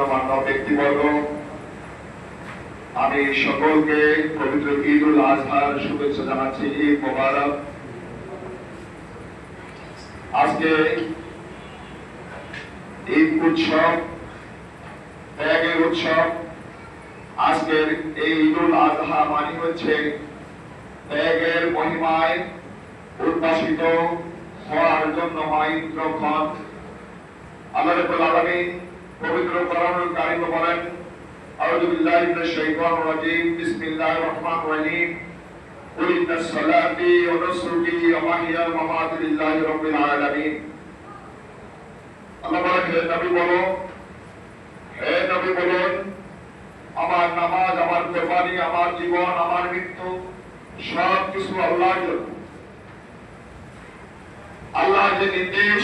গণ্যমান্য ব্যক্তিবর্গ। আমি সকলকে পবিত্র ঈদ উল আজহার শুভেচ্ছা জানাচ্ছি, ঈদ মোবারক। আজকে ঈদ উৎসব, ত্যাগের উৎসব। আজকের এই ঈদ উল আজহা মানে হচ্ছে ত্যাগের মহিমায় উদ্ভাসিত হওয়ার জন্য রাব্বুল আলামিন পবিত্র কোরআনুল কারীমে বলেন আউযু বিল্লাহি মিনাশ শাইতানির রাজীম বিসমিল্লাহির রহমানির রহিম قل إن صلاتي ونسكي ومحياي ومماتي لله رب العالمين আল্লাহ বলেন হে নবী বলো হে নবী বলুন আমার নামাজ আমার কোরবানি আমার জীবন আমার মৃত্যু সব কিছু আল্লাহর জন্য আল্লাহর যে নির্দেশ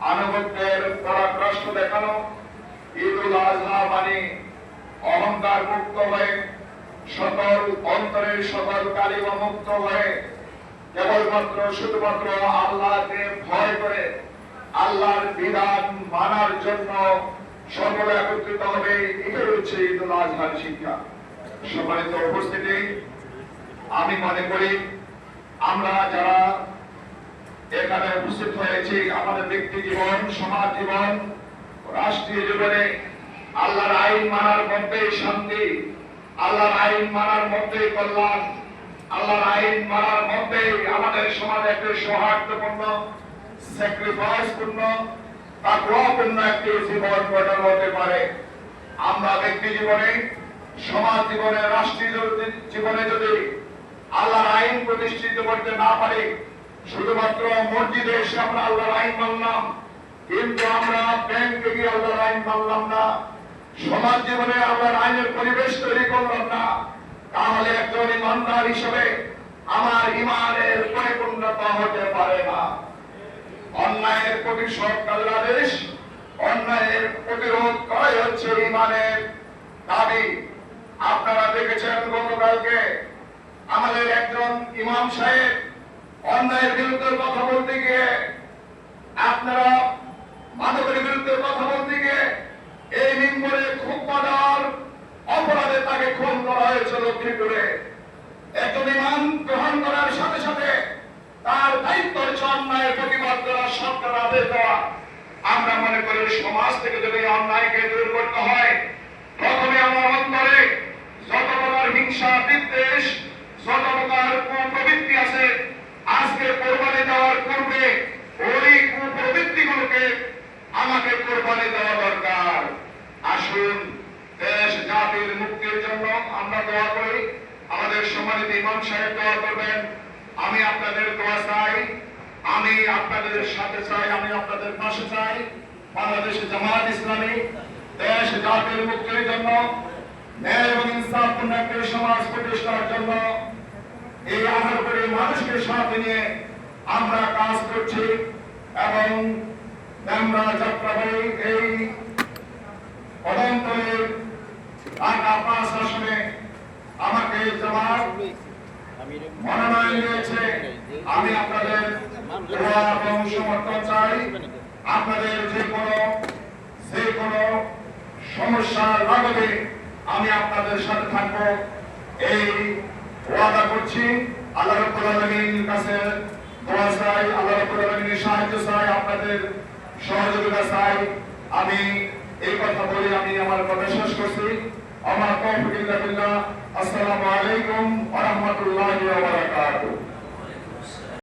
আনুগত্যের পরাক্রষ্ট দেখানো ঈদুল আজহা মানে অহংকার মুক্ত হয়ে সকল অন্তরের সকল কালিমা মুক্ত হয়ে কেবলমাত্র, শুধুমাত্র আল্লাহকে ভয় করে আল্লাহর বিধান মানার জন্য সকলে একত্রিত হবে, এটাই হচ্ছে ঈদুল আজহার শিক্ষা। সম্মানিত উপস্থিতি, আমি মনে করি আমরা যারা এখানে উপস্থিত হয়েছি আমাদের ব্যক্তি জীবন, সমাজ জীবন, রাষ্ট্রীয় জীবনে। আল্লাহর আইন মানার মধ্যেই শান্তি, আল্লাহর আইন মানার মধ্যেই কল্যাণ, আল্লাহর আইন মানার মধ্যেই আমাদের সমাজে একটি সৌহার্দ্যপূর্ণ স্যাক্রিফাইস পূর্ণ, তাকওয়াপূর্ণ একটি জীবন গঠন হতে পারে। আমরা ব্যক্তি জীবনে, সমাজ জীবনে, রাষ্ট্রীয় জীবনে যদি আল্লাহর আইন প্রতিষ্ঠিত করতে না পারি শুধুমাত্র মসজিদে এসে আমরা আল্লাহর আইন মানলাম, কিন্তু আমরা ব্যাংকে গিয়ে আল্লাহর আইন মানলাম না। সমাজ জীবনে আল্লাহর আইনের পরিবেশ তৈরি করলাম না। তাহলে একজন ইমানদার হিসেবে আমার ইমানের পরিপূর্ণতা হতে পারে না। অন্যায়ের প্রতিশোধ বাংলাদেশ অন্যায়ের প্রতিরোধ করাই হচ্ছে ইমানের দাবি। আপনারা দেখেছেন গতকালকে আমাদের একজন ইমাম সাহেব অন্যায়ের বিরুদ্ধে কথা বলতে গিয়ে, আপনারা মাদকের বিরুদ্ধে কথা বলতে গিয়ে এই মিম্বরে খুব মজার অপরাধে তাকে খুন করা হয়েছে লক্ষ্মীপুরে। একজন ইমান গ্রহণ করার সাথে সাথে তার দায়িত্ব হচ্ছে অন্যায়ের প্রতিবাদ করা, সরকার আদেশ দেওয়া। আমরা মনে করি সমাজ থেকে যদি অন্যায়কে দূর করতে হয়, প্রথমে আমার অন্তরে আমাকে কোরবানি দেওয়া দরকার। আসুন, দেশ জাতির মুক্তির জন্য আমরা দোয়া করি। আমাদের সম্মানিত ইমাম সাহেব দোয়া করবেন। আমি আপনাদের দোয়া চাই। আমি আপনাদের সাথে চাই, আমি আপনাদের পাশে চাই। বাংলাদেশ জামাত ইসলামী দেশ জাতির মুক্তির জন্য, ন্যায় এবং ইনসাফপূর্ণ একটি সমাজ প্রতিষ্ঠার জন্য এই আধার করে মানুষকে সাথে নিয়ে আমরা কাজ করছি এবং আমরা যাত্রাবাহী এই অনন্তরের ঢাকা পাঁচ আসনে আমাকে জামাত মনোনয়ন দিয়েছে। আমি আপনাদের এবং সমর্থন চাই। আপনাদের যে কোনো যে কোনো সমস্যা লাগবে আমি আপনাদের সাথে থাকব। এই ওয়াদা করছি। আল্লাহ কাছে দোয়া চাই, আল্লাহ সাহায্য চাই। আপনাদের সহযোগিতা চাই। আমি এই কথা বলে আমি আমার কথা শেষ করছি। আমার তৌফিক আসসালামু আলাইকুম ওয়া রাহমাতুল্লাহি ওয়া বারাকাতুহু।